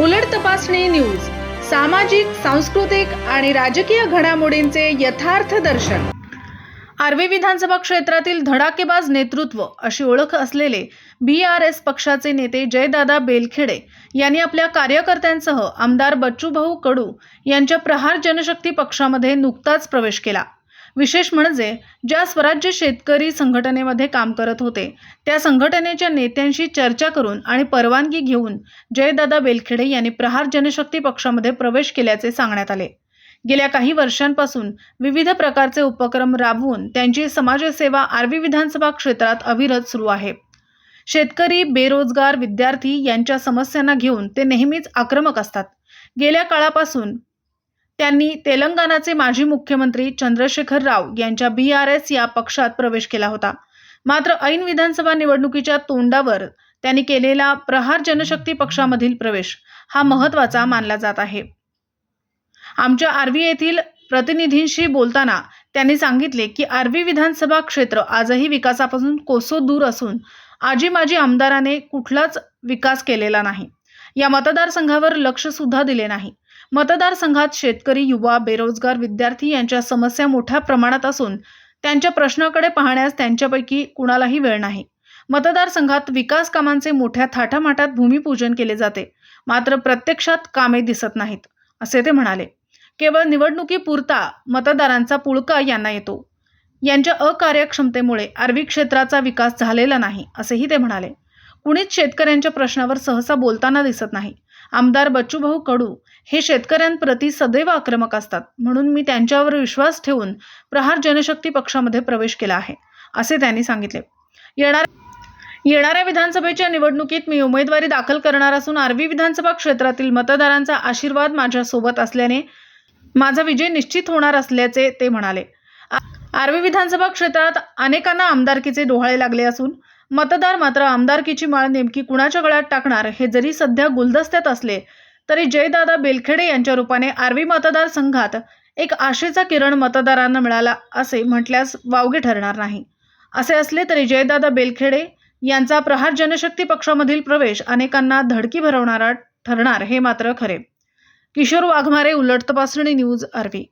उलट तपासणी न्यूज सामाजिक सांस्कृतिक आणि राजकीय घडामोडींचे यथार्थ दर्शन. आर्वी विधानसभा क्षेत्रातील धडाकेबाज नेतृत्व अशी ओळख असलेले बी आर एस पक्षाचे नेते जयदादा बेलखेडे यांनी आपल्या कार्यकर्त्यांसह आमदार बच्चूभाऊ कडू यांच्या प्रहार जनशक्ती पक्षामध्ये नुकताच प्रवेश केला. विशेष म्हणजे ज्या स्वराज्य शेतकरी संघटनेमध्ये काम करत होते त्या संघटनेच्या नेत्यांशी चर्चा करून आणि परवानगी घेऊन जयदादा बेलखेडे यांनी प्रहार जनशक्ती पक्षामध्ये प्रवेश केल्याचे सांगण्यात आले. गेल्या काही वर्षांपासून विविध प्रकारचे उपक्रम राबवून त्यांची समाजसेवा आर्वी विधानसभा क्षेत्रात अविरत सुरू आहे. शेतकरी बेरोजगार विद्यार्थी यांच्या समस्यांना घेऊन ते नेहमीच आक्रमक असतात. गेल्या काळापासून त्यांनी तेलंगणाचे माजी मुख्यमंत्री चंद्रशेखर राव यांच्या बी आर एस या पक्षात प्रवेश केला होता. मात्र ऐन विधानसभा निवडणुकीच्या तोंडावर त्यांनी केलेला प्रहार जनशक्ती पक्षामधील प्रवेश हा महत्त्वाचा मानला जात आहे. आमच्या आर्वी येथील प्रतिनिधींशी बोलताना त्यांनी सांगितले की आर्वी विधानसभा क्षेत्र आजही विकासापासून कोसो दूर असून आजी माजी आमदाराने कुठलाच विकास केलेला नाही. या मतदारसंघावर लक्ष सुद्धा दिले नाही. मतदारसंघात शेतकरी युवा बेरोजगार विद्यार्थी यांच्या समस्या मोठ्या प्रमाणात असून त्यांच्या प्रश्नाकडे पाहण्यास त्यांच्यापैकी कुणालाही वेळ नाही. मतदारसंघात विकास कामांचे मोठ्या थाटामाटात भूमिपूजन केले जाते. मात्र प्रत्यक्षात कामे दिसत नाहीत असे ते म्हणाले. केवळ निवडणुकीपुरता मतदारांचा पुळका यांना येतो. यांच्या अकार्यक्षमतेमुळे आर्वी क्षेत्राचा विकास झालेला नाही असेही ते म्हणाले. कुणीच शेतकऱ्यांच्या प्रश्नावर सहसा बोलताना दिसत नाही. आमदार बच्चूभाऊ कडू हे शेतकऱ्यांप्रती सदैव आक्रमक असतात. म्हणून मी त्यांच्यावर विश्वास ठेवून प्रहार जनशक्ती पक्षामध्ये प्रवेश केला आहे असे त्यांनी सांगितले. येणार येणाऱ्या विधानसभेच्या निवडणुकीत मी उमेदवारी दाखल करणार असून आर्वी विधानसभा क्षेत्रातील मतदारांचा आशीर्वाद माझ्यासोबत असल्याने माझा विजय निश्चित होणार असल्याचे ते म्हणाले. आर्वी विधानसभा क्षेत्रात अनेकांना आमदारकीचे डोहाळे लागले असून मतदार मात्र आमदारकीची माळ नेमकी कुणाच्या गळ्यात टाकणार हे जरी सध्या गुलदस्त्यात असले तरी जयदादा बेलखेडे यांच्या रूपाने आर्वी मतदारसंघात एक आशेचा किरण मतदारांना मिळाला असे म्हटल्यास वावगे ठरणार नाही. असे असले तरी जयदादा बेलखेडे यांचा प्रहार जनशक्ती पक्षामधील प्रवेश अनेकांना धडकी भरवणारा ठरणार हे मात्र खरे. किशोर वाघमारे उलट तपासणी न्यूज आर्वी.